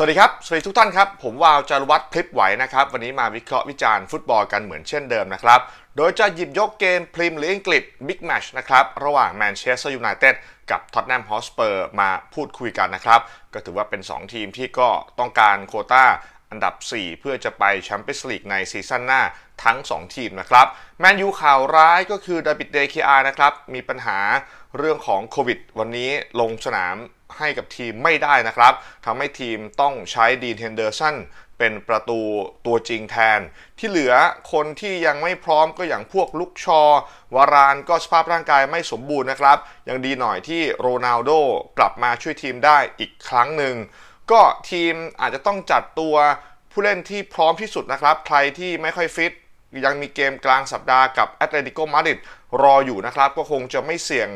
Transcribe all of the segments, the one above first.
สวัสดีครับ สวัสดีทุกท่านครับ ผมวาวจารวัตรพลิบไหวนะครับ วันนี้มาวิเคราะห์วิจารณ์ฟุตบอลกันเหมือนเช่นเดิมนะครับ โดยจะหยิบยกเกมพรีเมียร์ลีกอังกฤษบิ๊กแมชนะครับ ระหว่างแมนเชสเตอร์ยูไนเต็ดกับท็อตแนมฮอสเปอร์มาพูดคุยกันนะครับ ก็ถือว่าเป็น 2 ทีมที่ก็ต้องการโคต้าอันดับ 4 เพื่อจะไปแชมเปี้ยนส์ลีกในซีซั่นหน้าทั้ง 2 ทีมนะครับ แมนยูข่าวร้ายก็คือดาวิดเดคิอานะครับ มีปัญหาเรื่องของโควิด วันนี้ลงสนาม ให้กับทีมไม่ได้นะครับทำให้ทีมต้องใช้ดีนเฮนเดอร์สันเป็นประตูตัวจริงแทน ที่เหลือคนที่ยังไม่พร้อมก็อย่างพวกลุกชอ วารานก็สภาพร่างกายไม่สมบูรณ์นะครับ ยังดีหน่อยที่โรนัลโดกลับมาช่วยทีมได้อีกครั้งหนึ่ง ก็ทีมอาจจะต้องจัดตัวผู้เล่นที่พร้อมที่สุดนะครับ ใครที่ไม่ค่อยฟิตยังมีเกมกลางสัปดาห์กับแอตเลติโกมาดริดรออยู่นะครับ ก็คงจะไม่เสี่ยง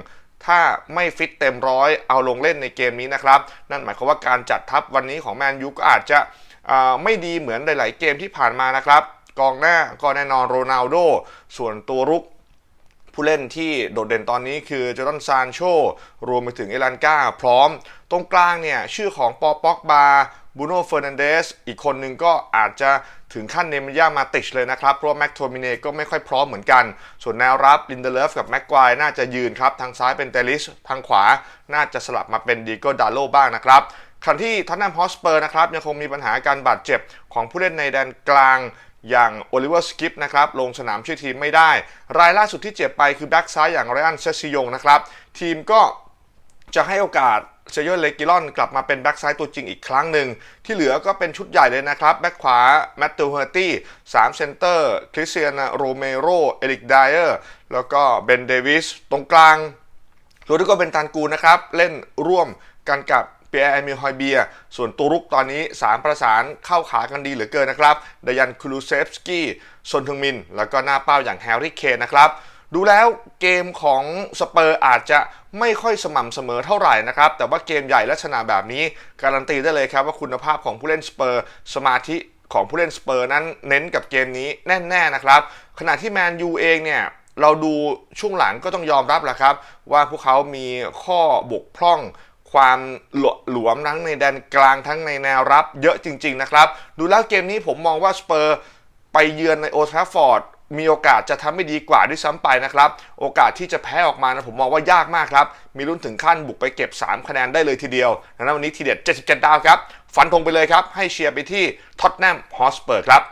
ถ้าไม่ฟิตเต็มร้อยเอาลงเล่นในเกมนี้นะครับ นั่นหมายความว่าการจัดทัพวันนี้ของแมนยูก็อาจจะไม่ดีเหมือนหลาย ๆ เกมที่ผ่านมานะครับ กองหน้าก็แน่นอนโรนัลโดส่วนตัวรุกผู้เล่นที่โดดเด่นตอนนี้คือจอร์แดนซานโชรวมไปถึงเอลันกาพร้อม ตรงกลางเนี่ยชื่อของปอป็อกบา บูโน่เฟอร์นันเดสอีกคนหนึ่งก็อาจจะถึงขั้นเนมิย่ามาติชเลยนะครับ เพราะแม็กโทมิเนก็ไม่ค่อยพร้อมเหมือนกัน ส่วนแนวรับลินเดเลฟกับแม็กควายน่าจะยืนครับ ทางซ้ายเป็นเตลิส ทางขวาน่าจะสลับมาเป็นดีโกดาโลบ้างนะครับขณะที่ท็อตแนมฮอสเปอร์นะครับยังคงมีปัญหาการบาดเจ็บของผู้เล่นในแดนกลางอย่างโอลิเวอร์สกิปนะครับลงสนามช่วยทีมไม่ได้ รายล่าสุดที่เจ็บไปคือแบ็กซ้ายอย่างไรอันเซซิยงนะครับทีมก็จะให้โอกาส เซโยเลกิลอนกลับมาเป็นแบ็กซ้ายตัวจริงอีกครั้งหนึ่ง ที่เหลือก็เป็นชุดใหญ่เลยนะครับ แบ็กขวาแมตต์เฮอร์ตี้สามเซนเตอร์คริสเตียนโรเมโรเอริกไดเออร์แล้วก็เบนเดวิสตรงกลางโรดิโกเบนตันกูนะครับ เล่นร่วมกันกับเปียร์แอมิลฮอยเบีย ส่วนตัวรุกตอนนี้ 3 ประสานเข้าขากันดีเหลือเกินนะครับดยันคูลูเซฟสกี้ซนทึงมิน แล้วก็หน้าเป้าอย่างแฮร์รี่เคนนะครับ ดูแล้วเกมของสเปอร์อาจจะไม่ค่อยสม่ำเสมอเท่าไหร่นะครับ แต่ว่าเกมใหญ่ลักษณะแบบนี้ การันตีได้เลยครับว่าคุณภาพของผู้เล่นสเปอร์สมาธิของผู้เล่นสเปอร์นั้นเน้นกับเกมนี้แน่ๆนะครับ ขณะที่แมนยูเองเนี่ยเราดูช่วงหลังก็ต้องยอมรับแหละครับ ว่าพวกเขามีข้อบกพร่องความหลวหลวมทั้งในแดนกลางทั้งในแนวรับเยอะจริง ๆ นะครับ ดูแล้วเกมนี้ผมมองว่าสเปอร์ไปเยือนในโอทราฟอร์ด มีโอกาสจะทำไม่ดีกว่าด้วยซ้ำไปนะครับ โอกาสที่จะแพ้ออกมานะผมมองว่ายากมากครับ มีลุ้นถึงขั้นบุกไปเก็บ 3 คะแนนได้เลยทีเดียวดังนั้นวันนี้ทีเด็ด 77 ดาวครับ ฟันธงไปเลยครับ ให้เชียร์ไปที่ท็อตแนมฮอสเปอร์ครับ